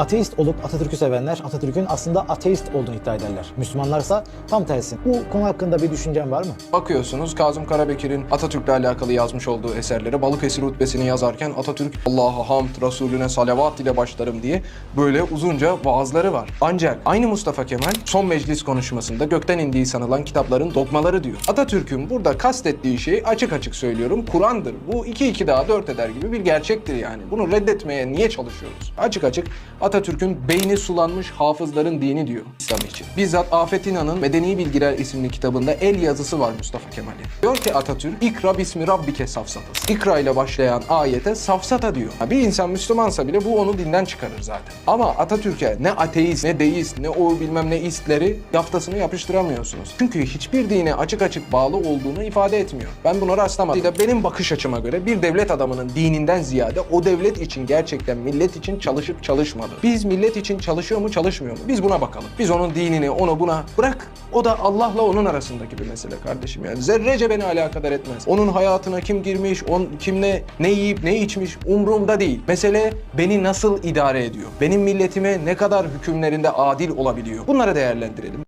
Ateist olup Atatürk'ü sevenler Atatürk'ün aslında ateist olduğunu iddia ederler. Müslümanlarsa tam tersi. Bu konu hakkında bir düşüncen var mı? Bakıyorsunuz Kazım Karabekir'in Atatürk'le alakalı yazmış olduğu eserlere Balıkesir hutbesini yazarken Atatürk Allah'a hamd, Resulüne salavat ile başlarım diye böyle uzunca vaazları var. Ancak aynı Mustafa Kemal son meclis konuşmasında gökten indiği sanılan kitapların dogmaları diyor. Atatürk'ün burada kastettiği şey açık açık söylüyorum Kur'an'dır. Bu 2 2 daha 4 eder gibi bir gerçektir yani. Bunu reddetmeye niye çalışıyoruz? Açık açık Atatürk'ün beyni sulanmış hafızların dini diyor İslam için. Bizzat Afet İnan'ın Medeni Bilgiler isimli kitabında el yazısı var Mustafa Kemal'in. Diyor ki Atatürk, İkra bismi rabbike safsatası. İkra ile başlayan ayete safsata diyor. Bir insan Müslümansa bile bu onu dinden çıkarır zaten. Ama Atatürk'e ne ateist, ne deist, ne o bilmem ne istleri yaftasını yapıştıramıyorsunuz. Çünkü hiçbir dine açık açık bağlı olduğunu ifade etmiyor. Ben buna rastlamadım. Benim bakış açıma göre bir devlet adamının dininden ziyade o devlet için gerçekten millet için çalışıp çalışmadı. Biz millet için çalışıyor mu çalışmıyor mu? Biz buna bakalım. Biz onun dinini onu buna bırak. O da Allah'la onun arasındaki bir mesele kardeşim yani. Zerrece beni alakadar etmez. Onun hayatına kim girmiş, on, kimle ne yiyip ne içmiş umurumda değil. Mesele beni nasıl idare ediyor? Benim milletime ne kadar hükümlerinde adil olabiliyor? Bunları değerlendirelim.